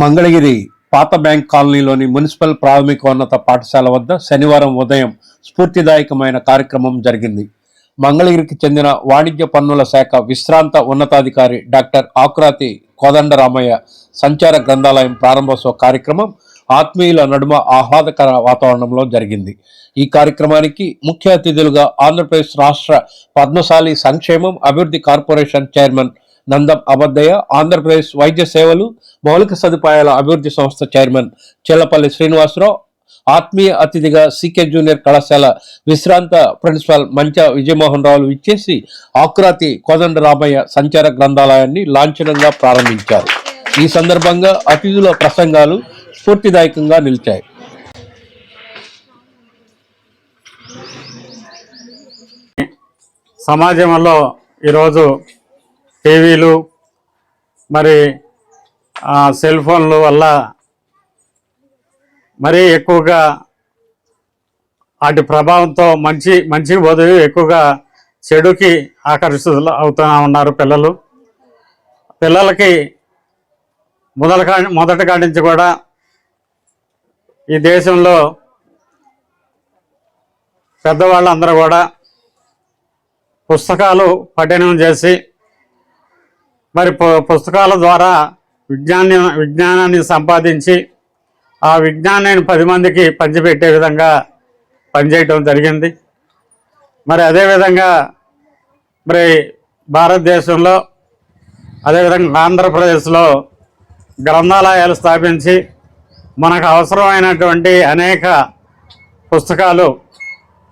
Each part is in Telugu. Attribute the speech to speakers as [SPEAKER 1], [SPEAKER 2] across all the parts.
[SPEAKER 1] మంగళగిరి పాత బ్యాంక్ కాలనీలోని మున్సిపల్ ప్రాథమికోన్నత పాఠశాల వద్ద శనివారం ఉదయం స్ఫూర్తిదాయకమైన కార్యక్రమం జరిగింది. మంగళగిరికి చెందిన వాణిజ్య పన్నుల శాఖ విశ్రాంత ఉన్నతాధికారి డాక్టర్ ఆకురాతి కోదండరామయ్య సంచార గ్రంథాలయం ప్రారంభోత్సవ కార్యక్రమం ఆత్మీయుల నడుమ ఆహ్లాదకర వాతావరణంలో జరిగింది. ఈ కార్యక్రమానికి ముఖ్య అతిథులుగా ఆంధ్రప్రదేశ్ రాష్ట్ర పద్మశాలి సంక్షేమం అభివృద్ధి కార్పొరేషన్ చైర్మన్ నందం అబద్దయ్య ఆంధ్రప్రదేశ్ వైద్య సేవలు మౌలిక సదుపాయాల అభివృద్ధి సంస్థ చైర్మన్ చెల్లపల్లి శ్రీనివాసరావు ఆత్మీయ అతిథిగా సీకే జూనియర్ కళాశాల విశ్రాంత ప్రిన్సిపాల్ మంచ విజయమోహన్ రావులు ఇచ్చేసి ఆకురాతి కోదండ రామయ్య సంచార గ్రంథాలయాన్ని లాంఛనంగా ప్రారంభించారు. ఈ సందర్భంగా అతిథుల ప్రసంగాలు స్ఫూర్తిదాయకంగా నిలిచాయి.
[SPEAKER 2] సమాజంలో ఈరోజు టీవీలు మరి సెల్ ఫోన్ల వల్ల మరీ ఎక్కువగా వాటి ప్రభావంతో మంచి మంచి బదులు ఎక్కువగా చెడుకి ఆకర్షితులు అవుతూ ఉన్నారు పిల్లలు. పిల్లలకి మొదల మొదటి కాడి నుంచి కూడా ఈ దేశంలో పెద్దవాళ్ళందరూ కూడా పుస్తకాలు పఠనం చేసి మరి పుస్తకాల ద్వారా విజ్ఞాన్ని విజ్ఞానాన్ని సంపాదించి ఆ విజ్ఞానాన్ని పది మందికి పంచిపెట్టే విధంగా పనిచేయటం జరిగింది. మరి అదేవిధంగా మరి భారతదేశంలో అదేవిధంగా ఆంధ్రప్రదేశ్లో గ్రంథాలయాలు స్థాపించి మనకు అవసరమైనటువంటి అనేక పుస్తకాలు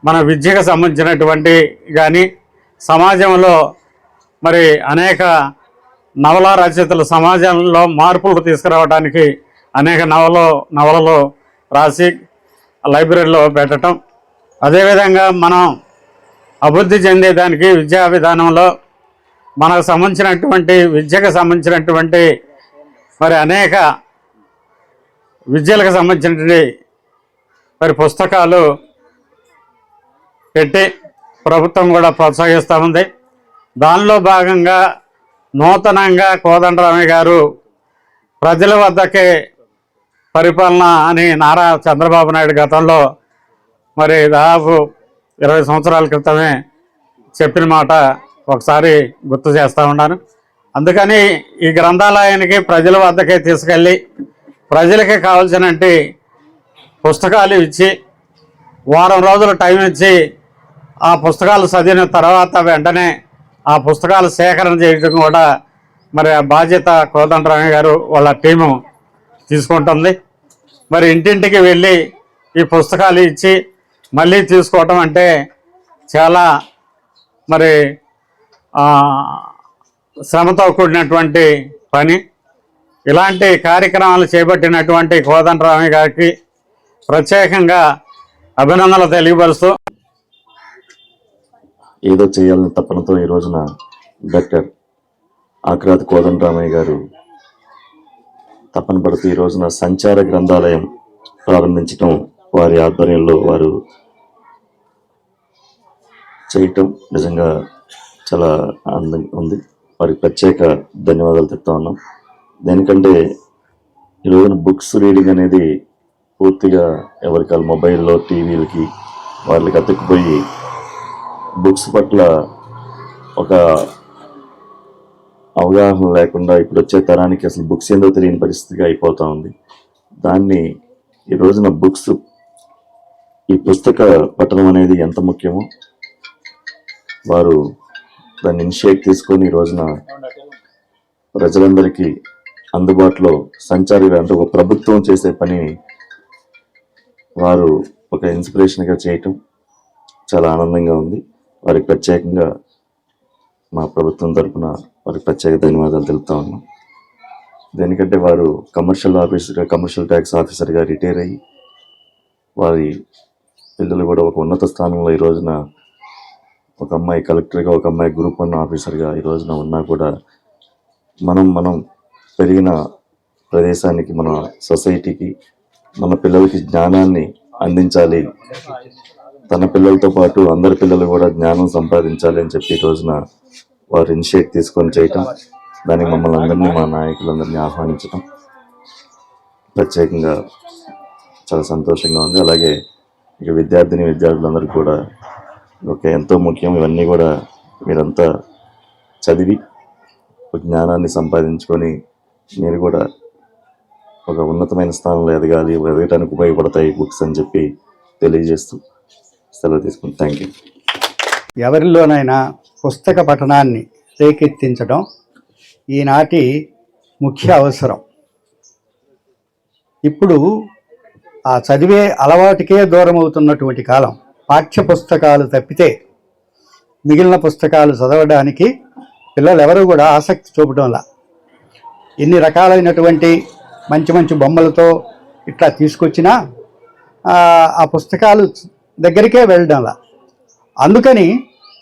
[SPEAKER 2] మన విద్యకు సంబంధించినటువంటి కానీ సమాజంలో మరి అనేక నవల రచయితలు సమాజంలో మార్పులు తీసుకురావడానికి అనేక నవలు నవలలు రాసి లైబ్రరీలో పెట్టడం అదేవిధంగా మనం అభివృద్ధి చెందేదానికి విద్యా విధానంలో మనకు సంబంధించినటువంటి విద్యకు సంబంధించినటువంటి మరి అనేక విద్యలకు సంబంధించినటువంటి మరి పుస్తకాలు పెట్టి ప్రభుత్వం కూడా ప్రోత్సహిస్తూ ఉంది. దానిలో భాగంగా నూతనంగా కోదండరామయ్య గారు ప్రజల వద్దకే పరిపాలన అని నారా చంద్రబాబు నాయుడు గతంలో మరి దాదాపు ఇరవై సంవత్సరాల క్రితమే చెప్పిన మాట ఒకసారి గుర్తు చేస్తూ ఉన్నాను. అందుకని ఈ గ్రంథాలయానికి ప్రజల వద్దకే తీసుకెళ్ళి ప్రజలకి కావాల్సినటువంటి పుస్తకాలు ఇచ్చి వారం రోజులు టైం ఇచ్చి ఆ పుస్తకాలు చదివిన తర్వాత వెంటనే ఆ పుస్తకాలు సేకరణ చేయడం కూడా మరి ఆ బాధ్యత కోదండరామయ్య గారు వాళ్ళ టీము తీసుకుంటుంది. మరి ఇంటింటికి వెళ్ళి ఈ పుస్తకాలు ఇచ్చి మళ్ళీ తీసుకోవటం అంటే చాలా మరి శ్రమతో కూడినటువంటి పని. ఇలాంటి కార్యక్రమాలు చేపట్టినటువంటి కోదండరామయ్య గారికి ప్రత్యేకంగా అభినందనలు తెలియపరుస్తూ
[SPEAKER 3] ఏదో చేయాలని తపనతో ఈ రోజున డాక్టర్ ఆక్రాతి కోదండరామయ్య గారు తపన పడుతూ ఈ రోజున సంచార గ్రంథాలయం ప్రారంభించటం వారి ఆధ్వర్యంలో వారు చేయటం నిజంగా చాలా ఆనందంగా ఉంది. వారికి ప్రత్యేక ధన్యవాదాలు చెప్తా ఉన్నాం. దేనికంటే ఈ రోజున బుక్స్ రీడింగ్ అనేది పూర్తిగా ఎవరికి మొబైల్లో టీవీలకి వాళ్ళకి అతుక్కుపోయి బుక్స్ పట్ల ఒక అవగాహన లేకుండా ఇప్పుడు వచ్చే తరానికి అసలు బుక్స్ ఏందో తెలియని పరిస్థితిగా అయిపోతూ ఉంది. దాన్ని ఈ రోజున బుక్స్ ఈ పుస్తక పఠనం అనేది ఎంత ముఖ్యమో వారు దాన్ని ఇనిషియేట్ తీసుకొని ఈ రోజున ప్రజలందరికీ అందుబాటులో సంచారి అంటే ఒక ప్రభుత్వం చేసే పని వారు ఒక ఇన్స్పిరేషన్గా చేయటం చాలా ఆనందంగా ఉంది. వారికి ప్రత్యేకంగా మా ప్రభుత్వం తరపున వారికి ప్రత్యేక ధన్యవాదాలు తెలుపుతా ఉన్నాం. దేనికంటే వారు కమర్షియల్ ఆఫీసర్గా కమర్షియల్ ట్యాక్స్ ఆఫీసర్గా రిటైర్ అయ్యి వారి పిల్లలు కూడా ఒక ఉన్నత స్థానంలో ఈ రోజున ఒక అమ్మాయి కలెక్టర్గా ఒక అమ్మాయి గ్రూప్ వన్ ఆఫీసర్గా ఈ రోజున ఉన్నా కూడా మనం మనం పెరిగిన ప్రదేశానికి మన సొసైటీకి మన పిల్లలకి జ్ఞానాన్ని అందించాలి. తన పిల్లలతో పాటు అందరి పిల్లలు కూడా జ్ఞానం సంపాదించాలి అని చెప్పి ఈ రోజున వారు ఇనిషియేట్ తీసుకొని చేయటం. దానికి మమ్మల్ని అందరినీ మా నాయకులందరినీ ఆహ్వానించటం. ప్రత్యేకంగా చాలా సంతోషంగా ఉంది. అలాగే ఇక విద్యార్థిని విద్యార్థులందరూ కూడా ఒక ఎంతో ముఖ్యం. ఇవన్నీ కూడా మీరంతా చదివి ఒక జ్ఞానాన్ని సంపాదించుకొని మీరు కూడా ఒక ఉన్నతమైన స్థానంలో ఎదగాలి ఎదగటానికి ఉపయోగపడతాయి బుక్స్ అని చెప్పి తెలియజేస్తూ సెలవు తీసుకుంటాం. థ్యాంక్ యూ
[SPEAKER 4] ఎవరిలోనైనా పుస్తక పఠనాన్ని రేకెత్తించడం ఈనాటి ముఖ్య అవసరం. ఇప్పుడు ఆ చదివే అలవాటుకే దూరం అవుతున్నటువంటి కాలం. పాఠ్య పుస్తకాలు తప్పితే మిగిలిన పుస్తకాలు చదవడానికి పిల్లలు ఎవరు కూడా ఆసక్తి చూపడంలా. ఎన్ని రకాలైనటువంటి మంచి మంచి బొమ్మలతో ఇట్లా తీసుకొచ్చినా ఆ పుస్తకాలు దగ్గరికే వెళ్ళడంలా. అందుకని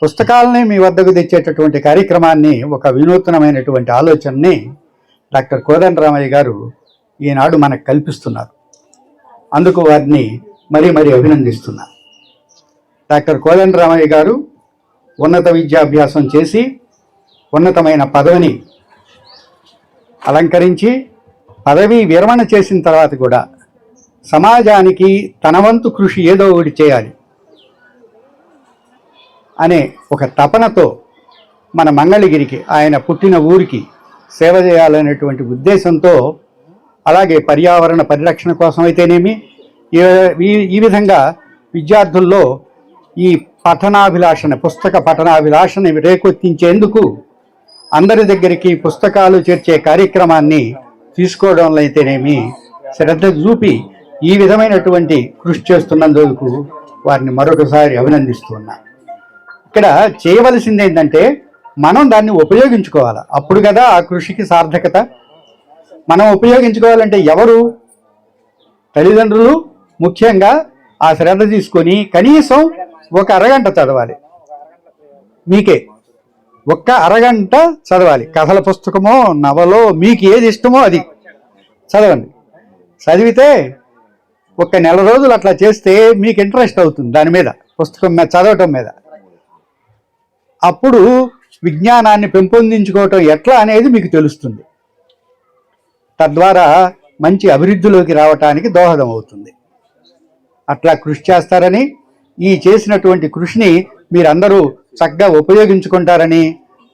[SPEAKER 4] పుస్తకాలని మీ వద్దకు తెచ్చేటటువంటి కార్యక్రమాన్ని ఒక వినూత్నమైనటువంటి ఆలోచనని డాక్టర్ కోదండరామయ్య గారు ఈనాడు మనకు కల్పిస్తున్నారు. అందుకు వారిని మరీ మరీ అభినందిస్తున్నాను డాక్టర్ కోదండరామయ్య గారు ఉన్నత విద్యాభ్యాసం చేసి ఉన్నతమైన పదవిని అలంకరించి పదవి విరమణ చేసిన తర్వాత కూడా సమాజానికి తన వంతు కృషి ఏదో ఒకటి చేయాలి అనే ఒక తపనతో మన మంగళగిరికి ఆయన పుట్టిన ఊరికి సేవ చేయాలనేటువంటి ఉద్దేశంతో అలాగే పర్యావరణ పరిరక్షణ కోసం అయితేనేమి ఈ- ఈ- విధంగా విద్యార్థుల్లో ఈ పఠనాభిలాషణ పుస్తక పఠనాభిలాషని రేకొత్తించేందుకు అందరి దగ్గరికి పుస్తకాలు చేర్చే కార్యక్రమాన్ని తీసుకోవడంలో అయితేనేమి శ్రద్ధ చూపి ఈ విధమైనటువంటి కృషి చేస్తున్నందుకు వారిని మరొకసారి అభినందిస్తున్నా. ఇక్కడ చేయవలసింది ఏంటంటే మనం దాన్ని ఉపయోగించుకోవాలి. అప్పుడు కదా ఆ కృషికి సార్థకత. మనం ఉపయోగించుకోవాలంటే ఎవరు? తల్లిదండ్రులు ముఖ్యంగా ఆ శ్రద్ధ తీసుకొని కనీసం ఒక అరగంట చదవాలి. మీకే. ఒక్క అరగంట చదవాలి. కథల పుస్తకమో నవలో మీకు ఏది ఇష్టమో అది. చదవండి. చదివితే ఒక నెల రోజులు అట్లా చేస్తే మీకు ఇంట్రెస్ట్ అవుతుంది దాని మీద పుస్తకం మీద చదవటం మీద. అప్పుడు విజ్ఞానాన్ని పెంపొందించుకోవటం ఎట్లా అనేది మీకు తెలుస్తుంది. తద్వారా మంచి అభివృద్ధిలోకి రావటానికి దోహదం అవుతుంది. అట్లా కృషి చేస్తారని ఈ చేసినటువంటి కృషిని మీరందరూ చక్కగా ఉపయోగించుకుంటారని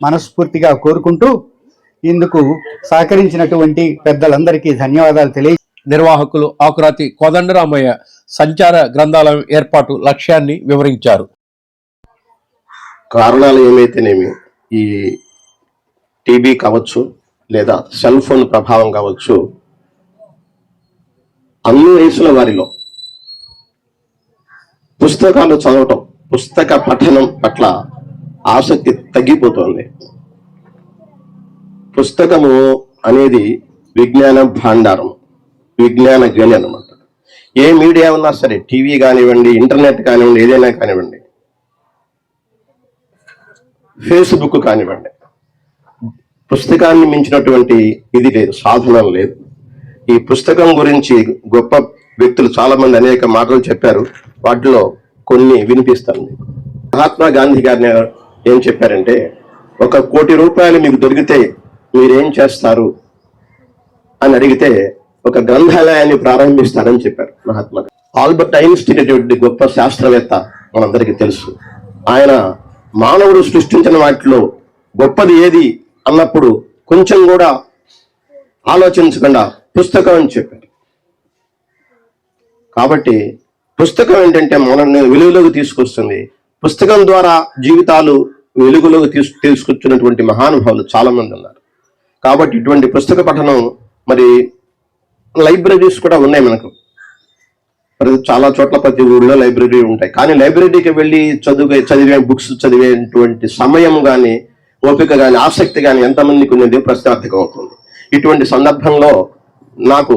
[SPEAKER 4] మనస్ఫూర్తిగా కోరుకుంటూ ఇందుకు సహకరించినటువంటి పెద్దలందరికీ ధన్యవాదాలు తెలియ
[SPEAKER 1] నిర్వాహకులు ఆకురాతి కోదండరామయ్య సంచార గ్రంథాలయం ఏర్పాటు లక్ష్యాన్ని వివరించారు.
[SPEAKER 5] కారణాలు ఏమైతేనేమి? ఈ టీబీ కావచ్చు లేదా సెల్ ఫోన్ ప్రభావం కావచ్చు అన్ని వయసుల వారిలో పుస్తకాలు చదవటం పుస్తక పఠనం పట్ల ఆసక్తి తగ్గిపోతుంది. పుస్తకము అనేది విజ్ఞాన భాండారం. విజ్ఞాన జ్ఞాని అన్నమాట. ఏ మీడియా ఉన్నా సరే టీవీ కానివ్వండి ఇంటర్నెట్ కానివ్వండి ఏదైనా కానివ్వండి ఫేస్బుక్ కానివ్వండి పుస్తకాన్ని మించినటువంటి ఇది లేదు సాధనం లేదు. ఈ పుస్తకం గురించి గొప్ప వ్యక్తులు చాలా మంది అనేక మాటలు చెప్పారు. వాటిలో కొన్ని వినిపిస్తాను మీకు. మహాత్మా గాంధీ గారిని ఏం చెప్పారంటే ఒక కోటి రూపాయలు మీకు దొరికితే మీరేం చేస్తారు? అని అడిగితే ఒక గ్రంథాలయాన్ని ప్రారంభిస్తారని చెప్పారు మహాత్మా ఆల్బర్ట్ ఐన్స్టీన్ అటువంటి గొప్ప శాస్త్రవేత్త మనందరికీ తెలుసు. ఆయన మానవుడు సృష్టించిన వాటిలో గొప్పది ఏది అన్నప్పుడు కొంచెం కూడా ఆలోచించకుండా పుస్తకం అని చెప్పారు. కాబట్టి పుస్తకం ఏంటంటే మనల్ని వెలుగులోకి తీసుకొస్తుంది. పుస్తకం ద్వారా జీవితాలు వెలుగులోకి తీసు తీసుకొచ్చినటువంటి మహానుభావులు చాలామంది ఉన్నారు. కాబట్టి ఇటువంటి పుస్తక పఠనం మరి లైబ్రరీస్ కూడా ఉన్నాయి మనకు. ప్రతి చాలా చోట్ల ప్రతి ఊళ్ళో లైబ్రరీ ఉంటాయి. కానీ లైబ్రరీకి వెళ్ళి చదువు చదివే బుక్స్ చదివేటువంటి సమయం కానీ ఓపిక కానీ ఆసక్తి కానీ ఎంతమందికి ఉన్నది ప్రశ్నార్థకం అవుతుంది ఇటువంటి సందర్భంలో నాకు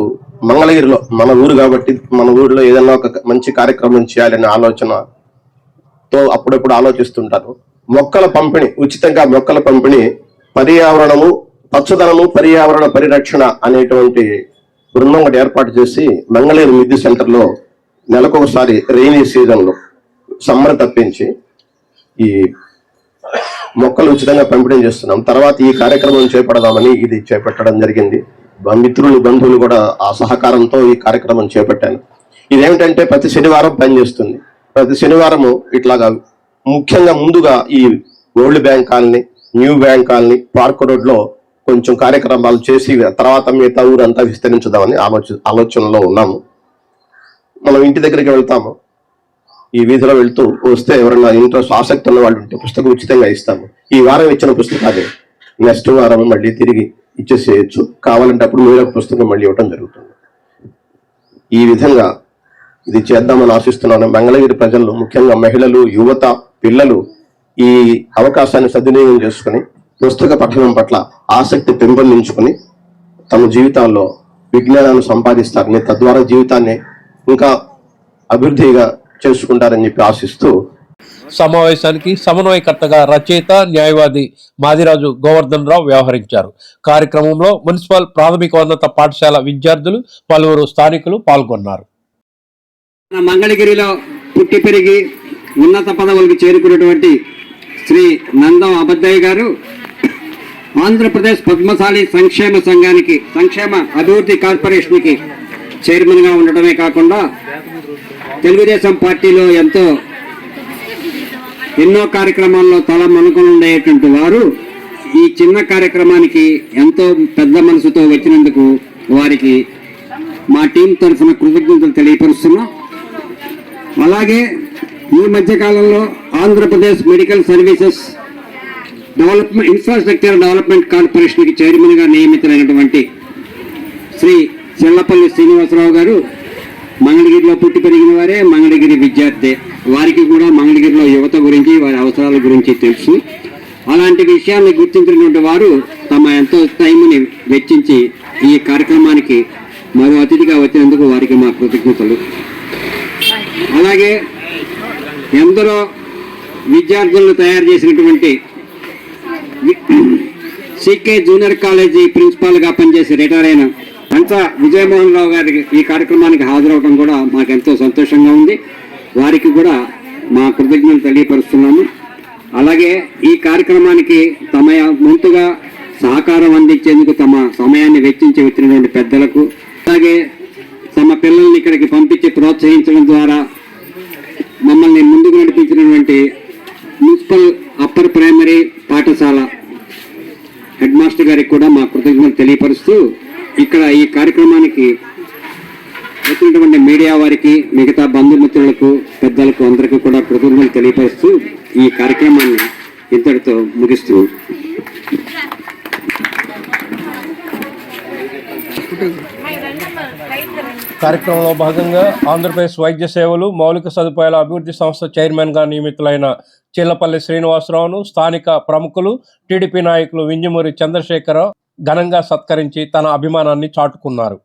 [SPEAKER 5] మంగళగిరిలో మన ఊరు కాబట్టి మన ఊరిలో ఏదైనా ఒక మంచి కార్యక్రమం చేయాలనే ఆలోచనతో అప్పుడప్పుడు ఆలోచిస్తుంటాను. మొక్కల పంపిణీ ఉచితంగా మొక్కల పంపిణీ పర్యావరణము పచ్చదనము పర్యావరణ పరిరక్షణ అనేటువంటి బృందం ఒకటి ఏర్పాటు చేసి మంగళేరు మిద్ది సెంటర్లో నెలకొకసారి రెయినీ సీజన్లో సమ్మర్ తప్పించి ఈ మొక్కలు ఉచితంగా పంపిణీ చేస్తున్నాం. తర్వాత ఈ కార్యక్రమం చేపడదామని ఇది చేపట్టడం జరిగింది. మిత్రులు బంధువులు కూడా ఆ సహకారంతో ఈ కార్యక్రమం చేపట్టాను ఇదేమిటంటే ప్రతి శనివారం పనిచేస్తుంది ప్రతి శనివారము ఇట్లాగా ముఖ్యంగా ముందుగా ఈ old bank colony new bank colony park రోడ్లో కొంచెం కార్యక్రమాలు చేసి తర్వాత మిగతా ఊరంతా విస్తరించుదామని ఆలోచన ఆలోచనలో ఉన్నాము. మనం ఇంటి దగ్గరికి వెళ్తాము. ఈ వీధిలో వెళ్తూ వస్తే ఎవరైనా ఇంట్రెస్ట్ ఆసక్తి ఉన్న వాళ్ళు ఉంటే పుస్తకం ఉచితంగా ఇస్తాము. ఈ వారం ఇచ్చిన పుస్తకాలు. నెక్స్ట్ వారం మళ్ళీ తిరిగి ఇచ్చేసేయచ్చు. కావాలంటే అప్పుడు మీరు పుస్తకం మళ్ళీ ఇవ్వడం జరుగుతుంది. ఈ విధంగా ఇది చేద్దామని ఆశిస్తున్నాను. మంగళగిరి ప్రజలు ముఖ్యంగా మహిళలు యువత పిల్లలు ఈ అవకాశాన్ని సద్వినియోగం చేసుకుని పుస్తక పఠనం పట్ల ఆసక్తి పెంపొందించుకుని తమ జీవితాల్లో విజ్ఞానాన్ని సంపాదిస్తారని తద్వారా జీవితాన్ని ఇంకా అభివృద్ధిగా చేసుకుంటారని చెప్పి ఆశిస్తూ
[SPEAKER 1] సమావేశానికి సమన్వయకర్తగా రచయిత న్యాయవాది మాదిరాజు గోవర్ధన్ రావు వ్యవహరించారు. కార్యక్రమంలో మున్సిపల్ ప్రాథమికోన్నత పాఠశాల విద్యార్థులు పలువురు స్థానికులు పాల్గొన్నారు.
[SPEAKER 6] మన మంగళగిరిలో పుట్టి పెరిగి ఉన్నత పదవులకు చేరుకున్నటువంటి శ్రీ నందం అబద్దయ్య గారు ఆంధ్రప్రదేశ్ పద్మశాలి సంక్షేమ సంఘానికి సంక్షేమ అభివృద్ధి కార్పొరేషన్కి చైర్మన్గా ఉండటమే కాకుండా తెలుగుదేశం పార్టీలో ఎంతో ఎన్నో కార్యక్రమాల్లో తల మనుకొని ఉండేటువంటి వారు ఈ చిన్న కార్యక్రమానికి ఎంతో పెద్ద మనసుతో వచ్చినందుకు వారికి మా టీం తరఫున కృతజ్ఞతలు తెలియపరుస్తున్నాం. అలాగే ఈ మధ్యకాలంలో Andhra Pradesh medical services development infrastructure development కార్పొరేషన్కి చైర్మన్గా నియమితులైనటువంటి శ్రీ చెల్లపల్లి శ్రీనివాసరావు గారు మంగళగిరిలో పుట్టి పెరిగిన వారే మంగళగిరి విద్యార్థి. వారికి కూడా మంగళగిరిలో యువత గురించి వారి అవసరాల గురించి తెలుసు. అలాంటి విషయాన్ని గుర్తించినటువంటి వారు తమ ఎంతో టైంని వెచ్చించి ఈ కార్యక్రమానికి మరో అతిథిగా వచ్చినందుకు వారికి మా కృతజ్ఞతలు. అలాగే ఎందరో విద్యార్థులను తయారు చేసినటువంటి సికే జూనియర్ కాలేజీ ప్రిన్సిపాల్గా పనిచేసి రిటైర్ అయిన అంతా విజయమోహన్ రావు గారికి ఈ కార్యక్రమానికి హాజరవడం కూడా మాకు ఎంతో సంతోషంగా ఉంది. వారికి కూడా మా కృతజ్ఞతలు తెలియపరుస్తున్నాము. అలాగే ఈ కార్యక్రమానికి తమ ముందుగా సహకారం అందించేందుకు తమ సమయాన్ని వెచ్చించి వచ్చినటువంటి పెద్దలకు అలాగే తమ పిల్లల్ని ఇక్కడికి పంపించి ప్రోత్సహించడం ద్వారా మమ్మల్ని ముందుకు నడిపించినటువంటి మున్సిపల్ అప్పర్ ప్రైమరీ పాఠశాల హెడ్ మాస్టర్ గారికి కూడా మా కృతజ్ఞతలు తెలియపరుస్తూ ఇక్కడ ఈ కార్యక్రమానికి వచ్చినటువంటి మీడియా వారికి మిగతా బంధుమిత్రులకు పెద్దలకు అందరికీ కూడా కృతజ్ఞతలు తెలియపరుస్తూ ఈ కార్యక్రమాన్ని ఇంతటితో ముగిస్తూ.
[SPEAKER 1] కార్యక్రమంలో భాగంగా ఆంధ్రప్రదేశ్ వైద్య సేవలు మౌలిక సదుపాయాల అభివృద్ధి సంస్థ చైర్మన్గా నియమితులైన చిల్లపల్లి శ్రీనివాసరావును స్థానిక ప్రముఖులు టీడీపీ నాయకులు వింజమూరి చంద్రశేఖరరావు ఘనంగా సత్కరించి తన అభిమానాన్ని చాటుకున్నారు.